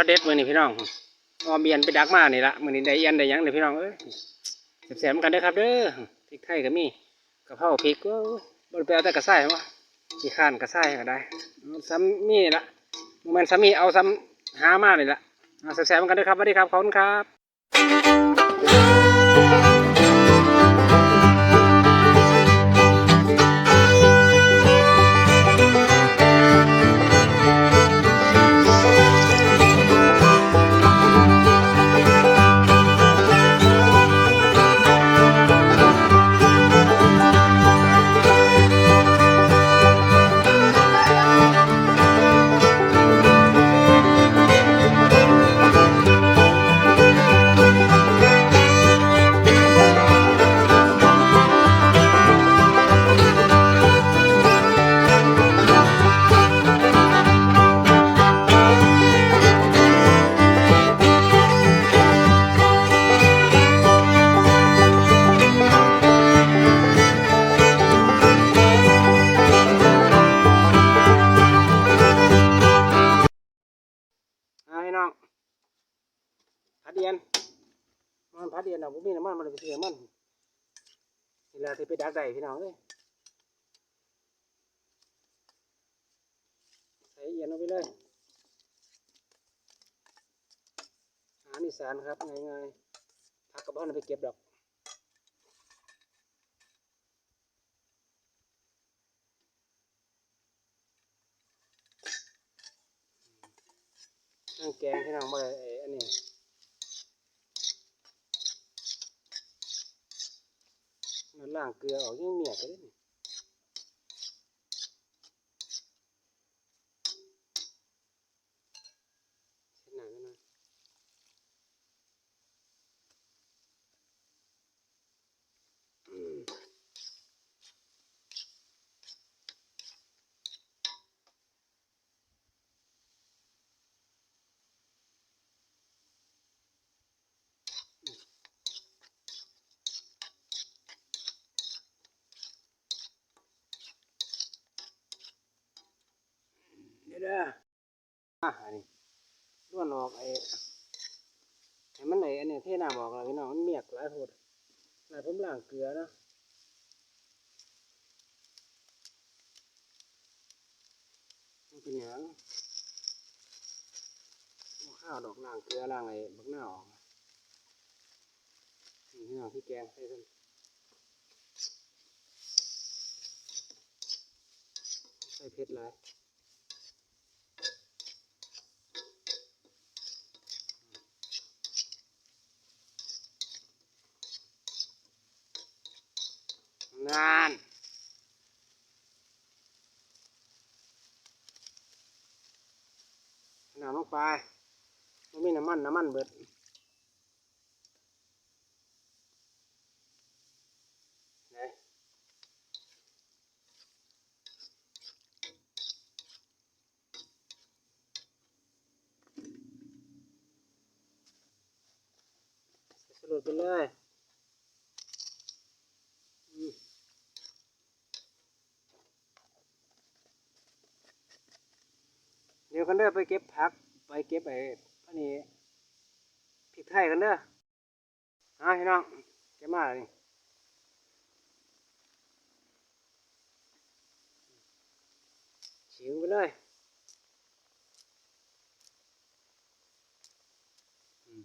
ช็อตเด็ดมือนี่พี่น้องออมเบียนไปดักมานี่ละมือนี่ได้ยันได้ยังเลยพี่น้องเอ้ยแสบๆเหมือนกันเด้อครับเด้อพริกไทยก็มีกะเพราพริกก็บนไปเอาแต่กระส่ายวะขี้ข้านกระส่ายก็ได้ซ้ำมีละโมเมนซ้ำมีเอาซ้ำหามาเลยละเอาแสบๆเหมือนกันเด้อครับสวัสดีครับขอบคุณครับ เดียนมันพัดเดียนเอาผมมีน้ำมันมันเลยไปเสียมันนี่แหละที่ไปดักได้พี่น้องเอ้ยใส่เอียนเอาไปเลยอาหารอีสานครับง่ายๆผักกระเพาะไปเก็บดอกนั่งแกงพี่น้องมาไอ้อันนี้มัน ล่างเกลือออกยังเหนียกเลยนี่เส้นหนากันหน่อยอืมเดี๋ยวเด้อ อะอันนี้ล้วนออกไอ้ให้มันไหนอันนี้เทน้ำออกแล้วพี่น้องมันเมียกหลายโพดหลายผมล้างเกลือนะมันเป็นหยังข้าวดอกล้างเกลือล้างไอ้บักหน้าออกนี่พี่น้องพี่แกงใส่เพิ่นใส่เผ็ดหลาย นานน้ำลงไปมันมีน้ำมัน น้ำมันเบิดใส่สรุปไปเลยอืม เดี๋ยว กันเด้อไปเก็บผัก ไปเก็บไอ้อันนี้พริกไทยกันเด้อฮะพี่น้องเก็บมาแล้วนี่ชิวไปเลยอืม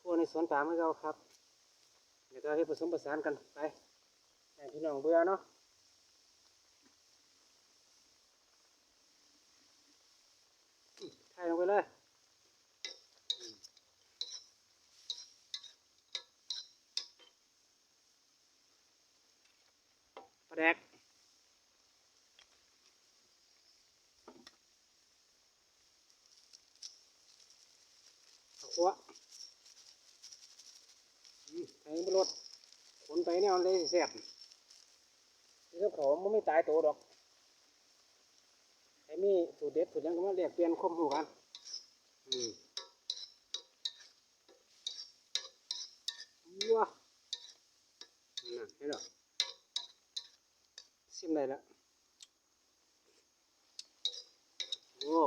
ครัวในสวนปามให้เราครับ เดี๋ยวก็ให้ผสมผสานกันไปให้พี่น้องเบื่อเนาะ ใส่ลงไปเลยปลาแดกเอาขัวใส่ไปรถขนไปเนี่ยมันเลยแซ่บนี่ก็เขามันไม่ตายตัวดอก มีสูตรเด็ดสูตรยังก็มาเรียกเปลี่ยนคมหูกันอืมว้านั่นเห็นหรอซิมได้แล้วอ้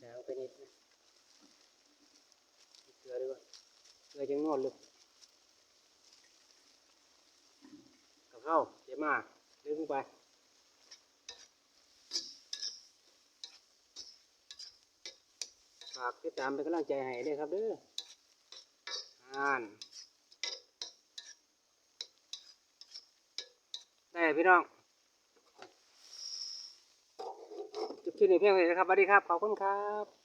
แล้วไปนิดนะเกลือด้วยเกลือจังนวดเลย กับข้าเดี๋ยวมาลืมลงไปฝากติดตามเป็นกำลังใจให้ด้วยครับเด้ออ่านได้พี่น้องจุดที่นี่เพียงเลยนะครับสวัสดีครับ ขอบคุณครับ